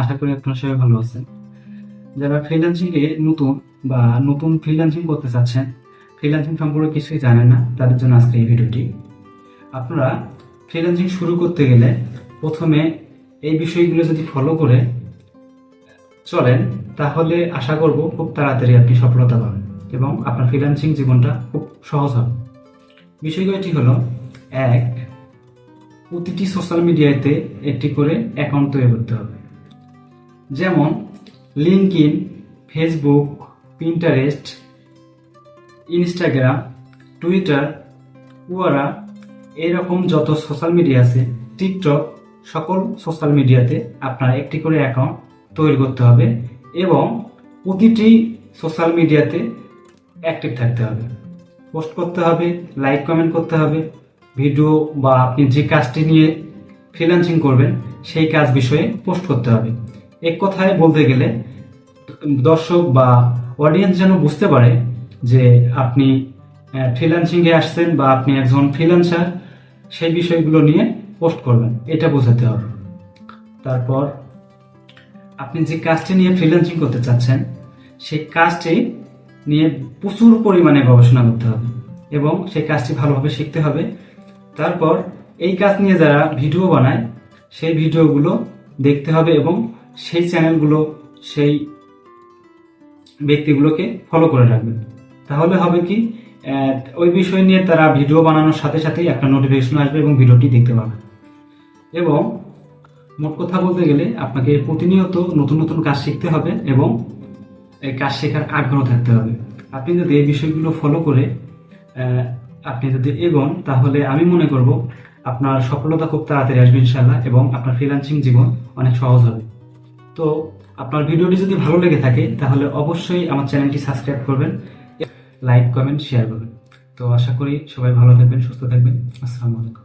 আশা করি আপনারা সবাই ভালো আছেন। যারা ফ্রিল্যান্সিং এ নতুন বা নতুন ফ্রিল্যান্সিং করতে চাচ্ছেন ফ্রিল্যান্সিং সম্পর্কে কিছুই জানেন না, তাদের জন্য আজকে এই ভিডিওটি। আপনারা ফ্রিল্যান্সিং শুরু করতে গেলে প্রথমে এই বিষয়গুলো যদি ফলো করে চলেন, তাহলে আশা করব খুব তাড়াতাড়ি আপনি সফলতা পাবেন এবং আপনার ফ্রিল্যান্সিং জীবনটা খুব সহজ হবে। বিষয়গুলো হলো, এক প্রতিটি সোশ্যাল মিডিয়াতে একটি করে অ্যাকাউন্ট তৈরি করতে হবে। যেমন LinkedIn Facebook Pinterest Instagram Twitter ওয়ারা এরকম যত সোশ্যাল মিডিয়া আছে টিকটক সকল সোশ্যাল মিডিয়াতে আপনার একটি করে অ্যাকাউন্ট তৈরি করতে হবে এবং প্রতিটি সোশ্যাল মিডিয়াতে অ্যাক্টিভ থাকতে হবে। পোস্ট করতে হবে লাইক কমেন্ট করতে হবে। ভিডিও বা আপনি যে কাজটি নিয়ে ফ্রিল্যান্সিং করবেন, সেই কাজ বিষয়ে পোস্ট করতে হবে। এক কথায় বলতে গেলে, দর্শক বা অডিয়েন্স যেন বুঝতে পারে যে আপনি ফ্রিল্যান্সিংয়ে আসছেন বা আপনি একজন ফ্রিল্যান্সার সেই বিষয়গুলো নিয়ে পোস্ট করবেন। এটা বোঝাতে হবে। তারপর, আপনি যে কাজটি নিয়ে ফ্রিল্যান্সিং করতে চাচ্ছেন, সেই কাজটি নিয়ে প্রচুর পরিমাণে গবেষণা করতে হবে এবং সেই কাজটি ভালোভাবে শিখতে হবে। তারপর এই কাজ নিয়ে যারা ভিডিও বানায়, সেই ভিডিওগুলো দেখতে হবে এবং সেই চ্যানেলগুলো, সেই ব্যক্তিগুলোকে ফলো করে রাখবেন। তাহলে হবে কি ওই বিষয় নিয়ে তারা ভিডিও বানানোর সাথে সাথেই একটা নোটিফিকেশন আসবে এবং ভিডিওটি দেখতে পাবে। এবং মোট কথা বলতে গেলে আপনাকে প্রতিনিয়ত নতুন নতুন কাজ শিখতে হবে এবং এই কাজ শেখার আগ্রহ থাকতে হবে। আপনি যদি এই বিষয়গুলো ফলো করে আপনি যদি এগোন, তাহলে আমি মনে করব আপনার সফলতা খুব তাড়াতাড়ি আসবে ইনশাল্লাহ এবং আপনার ফ্রিলান্সিং জীবন অনেক সহজ হবে। তো আপনার ভিডিওটি যদি ভালো লেগে থাকে, তাহলে অবশ্যই আমার চ্যানেলটি সাবস্ক্রাইব করবেন, লাইক, কমেন্ট শেয়ার করবেন। তো আশা করি সবাই ভালো থাকবেন, সুস্থ থাকবেন। আসসালামু আলাইকুম।